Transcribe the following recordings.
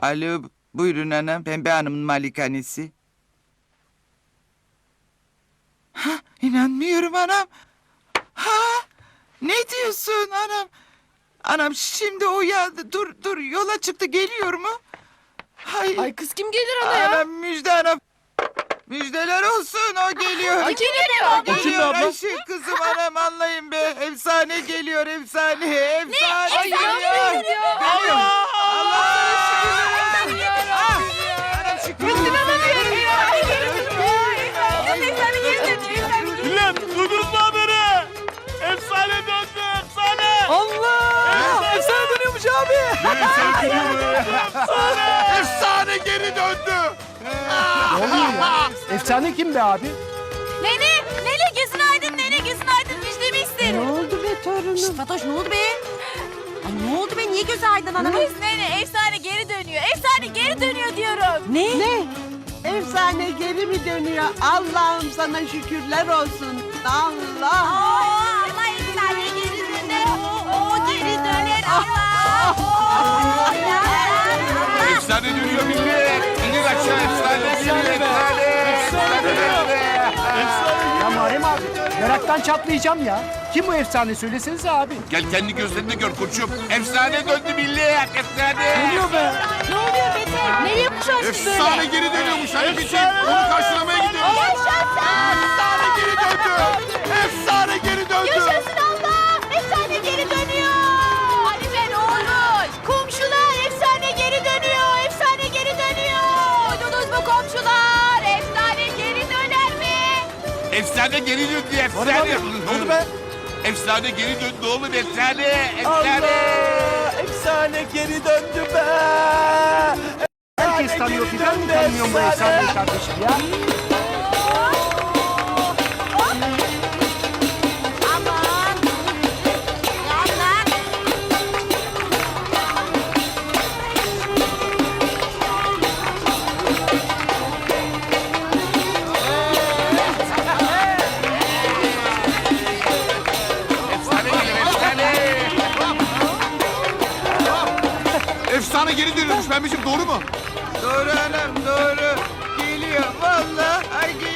Alo buyurun anam Pembe Hanım'ın malikanesi. Ha inanmıyorum anam. Ha ne diyorsun anam? Anam şimdi uyandı. Dur dur yola çıktı geliyor mu? Hay, Ay kız kim gelir ana ya? anam müjde anam. Müjdeler olsun o geliyor. Ay kim geliyor? Geliyor Ayşe kızım anam anlayın be. Efsane geliyor efsane. Efsane Ay geliyor. ya. Geliyor. Allah. Allah'ım ya Rabbim ya. Anam şükür. İnanamıyorum ya. Efsane Efsane kim be abi? Nene, Nene gözün aydın, Nene gözün aydın müjdemi isterim. Ne oldu be torunum? Şşt Fatoş ne oldu be? Ay ne oldu be? Niye gözü aydın anamın? Kız Nene efsane geri dönüyor. Efsane geri dönüyor diyorum. Ne? Ne? Efsane geri mi dönüyor? Allah'ım sana şükürler olsun. Allah. Aa, ama efsane geri döner. O, o geri döner Allah. Allah. Efsane dönüyor millet. İnin aşağı efsane. Efsane. Efsane. Ya Muharrem abi meraktan çatlayacağım ya. Kim bu efsane söylesenize abi. Gel kendi gözlerinde gör koçum. Efsane döndü millet. Efsane. Geliyor be. Ne oluyor Beter? Nereye kuşarsın böyle? Efsane geri dönüyormuş. Hadi bizim onu karşılamaya gidiyoruz. Efsane geri döndü. Efsane geri Efsane geri döndü. Efsane. ne oldu be? Efsane geri döndü oğlum. Efsane. Efsane. Efsane geri döndü be. Herkes tanıyor ki ben mi tanımıyorum bu efsaneyi kardeşim ya? Efsane geri dönüyormuş Pembeciğim doğru mu? Doğru anam doğru. Geliyor vallahi ay geliyor.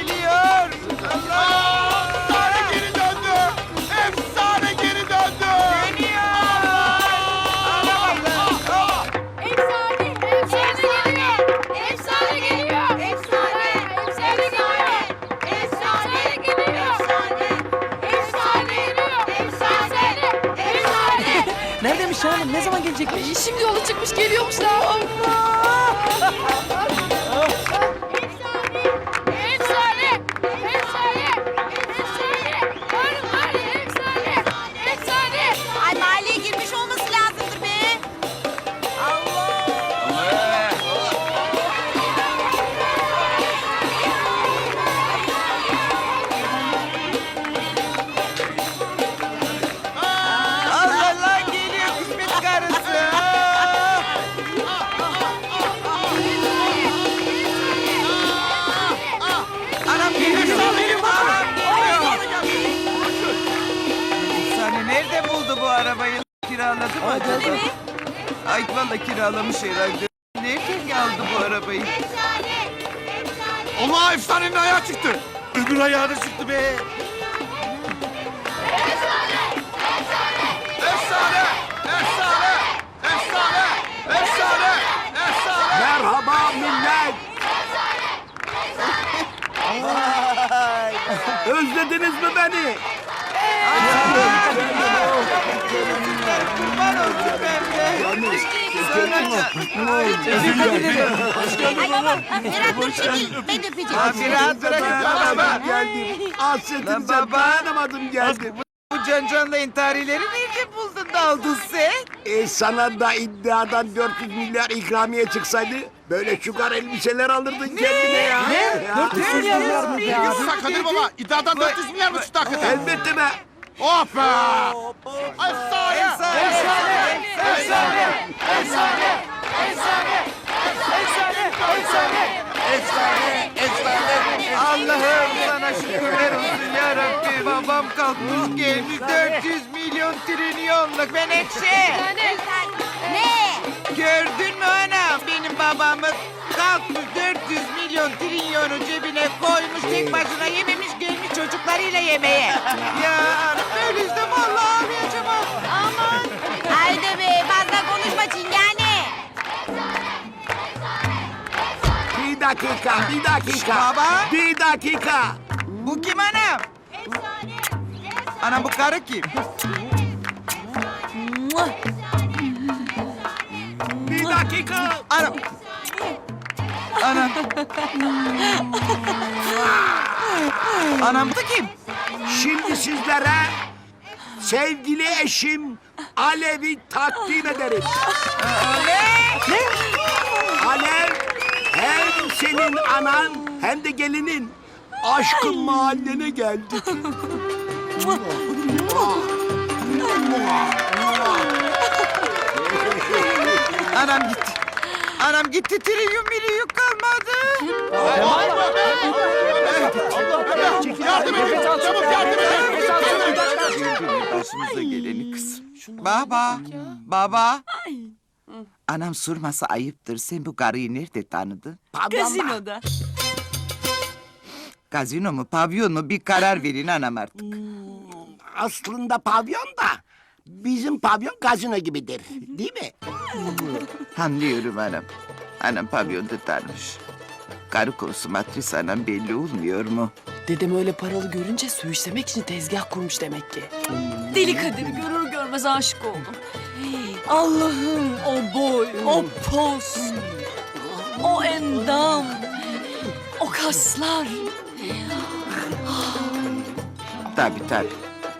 Ne zaman gelecek? Ay, şimdi yola çıkmış geliyormuş da. Kiraladı mı acaba? Ay vallahi kiralamış herhalde. Nereden aldı bu arabayı? Allah efsanenin ayağı çıktı. Öbür ayağı da çıktı be. Efsane! Efsane! Efsane! Efsane! Efsane! Merhaba millet. Özlediniz mi beni? Kurban olsun bende. Ay baba meraklı çekil. Ben de öpeceğim. Abi rahat bırakın baba. geldim. Hasretinize dayanamadım geldim. Bu can canla intiharileri nerede buldun da aldın sen? E sana da iddiadan 400 milyar ikramiye çıksaydı böyle şugar elbiseler alırdın kendine ya. Ne? 400 milyar mı be abi? Kadir Baba iddiadan 400 milyar mı çıktı hakikaten? Elbette be. Oh be! Efsane! Efsane! Efsane! Efsane! Efsane! Allah'ım sana şükürler olsun ya Rabbi. Babam kalkmış gelmiş 400 milyon trilyonluk menekşe. Ne? Gördün mü 400 milyon trilyonu cebine koymuş tek başına yememiş gelmiş çocuklarıyla yemeğe. ya anam böyleyse vallahi ağlayacağım. ha. Çingene. Bir dakika, bir dakika. Baba. Bir dakika. Bu kim anam? Anam bu karı kim? Bir dakika. Anam. Anam. Anam bu da kim? Şimdi sizlere sevgili eşim Alev'i takdim ederim. Ne? Alev hem senin anan hem de gelinin aşkın mahallene geldi. Anam gitti. Anam gitti trilyum milyon kalmadı. Yardım edin. Çabuk yardım edin. Başımıza geleni kızım. Baba, baba. Anam sorması ayıptır. Sen bu karıyı nerede tanıdın? Pavyonda. Gazino mu, pavyon mu bir karar verin anam artık. Aslında pavyon da bizim pavyon gazino gibidir. Değil mi? Anlıyorum anam. Anam pavyonda tanımış. Karı konsumatris anam belli olmuyor mu? Dedem öyle paralı görünce söğüşlemek için tezgah kurmuş demek ki. Deli Kadir'i görür görmez aşık oldum. Allah'ım o boy, o poz, o endam, o kaslar. Tabii tabii.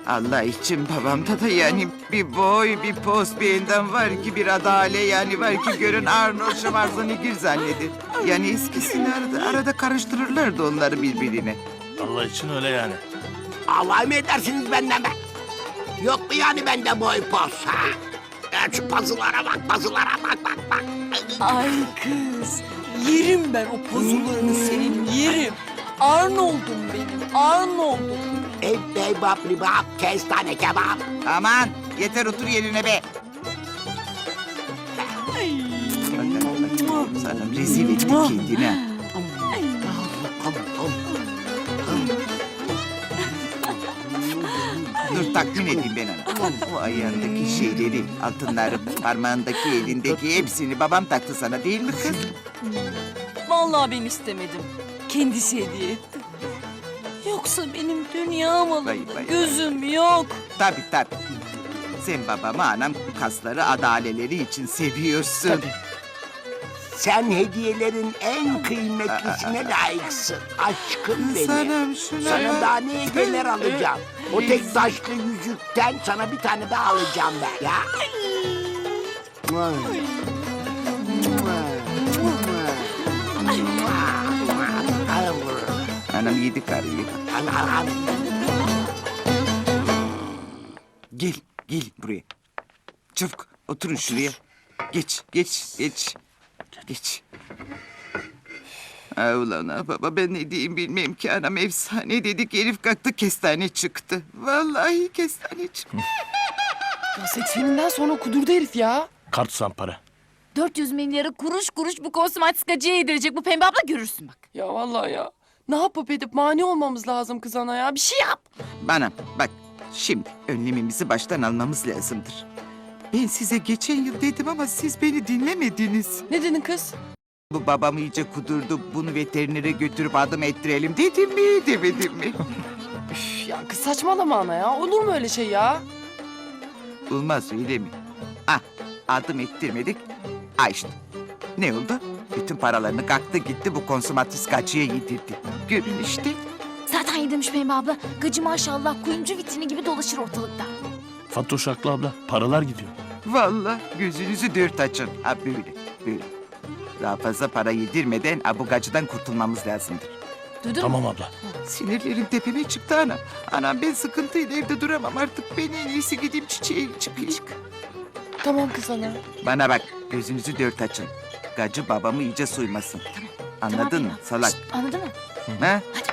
Allah için babamda da yani bir boy, bir poz, bir endam var ki bir adale yani var ki görün Arnold Schwarzenegger zannedir. Yani eskisini arada, arada karıştırırlardı onları birbirine. Allah için öyle yani. Alay mı edersiniz benden be? Yok mu yani bende boy ha? Ya şu pazılara bak, pazılara bak, bak, bak. Ay kız, yerim ben o pozularını senin, yerim. Arnold'um benim, Arnold'um. Ey bebap ribap, kestane kebap. Aman yeter otur yerine be. Bakalım, Sana rezil etti kendini. Takmin edeyim ben ona. O ayağındaki şeyleri, altınları, parmağındaki, elindeki hepsini babam taktı sana değil mi kız? Vallahi ben istemedim. Kendisi hediye etti. Yoksa benim dünya Vay, malında vay, vay. gözüm yok. Tabii tabii. Sen babamı anam kasları adaleleri için seviyorsun. Sen hediyelerin en kıymetlisine layıksın. Aşkım benim. Sanam şuna Sana daha ne hediyeler alacağım? O tek taşlı yüzükten sana bir tane daha alacağım ben ya. Anam yedi karıyı. Gel, gel buraya. Çabuk oturun şuraya. Geç, geç, geç. Geç. Ay ulan ha baba ben ne diyeyim bilmem ki anam efsane dedik herif kalktı kestane çıktı. Vallahi kestane çıktı. Ya sekseninden sonra kudurdu herif ya. Kart para. 400 milyarı kuruş kuruş bu kosmatikacıya yedirecek bu pembe abla görürsün bak. Ya vallahi ya. Ne yapıp edip mani olmamız lazım kız ana ya. Bir şey yap. Bana bak şimdi önlemimizi baştan almamız lazımdır. Ben size geçen yıl dedim ama siz beni dinlemediniz. Ne dedin kız? Bu babam iyice kudurdu. Bunu veterinere götürüp adım ettirelim dedim mi demedim mi? Üf, ya kız saçmalama ana ya. Olur mu öyle şey ya? Olmaz öyle mi? Ah adım ettirmedik. Ah işte. Ne oldu? Bütün paralarını kalktı gitti bu konsumatris kaçıya yedirdi. Görün işte. Zaten yedirmiş pembe abla. Gacı maşallah kuyumcu vitrini gibi dolaşır ortalıkta. Fatoş haklı abla. Paralar gidiyor. Vallahi gözünüzü dört açın. Ha böyle böyle. Daha fazla para yedirmeden abugacıdan kurtulmamız lazımdır. Duydun mu? Tamam abla. Sinirlerim tepeme çıktı ana. Anam ben sıkıntıyla evde duramam artık. Ben en iyisi gideyim çiçeğe çıkayım. Tamam kız ana. Bana bak gözünüzü dört açın. Gacı babamı iyice soymasın. Anladın Tamam, mı salak? Şşt, anladın mı? Ha? Hadi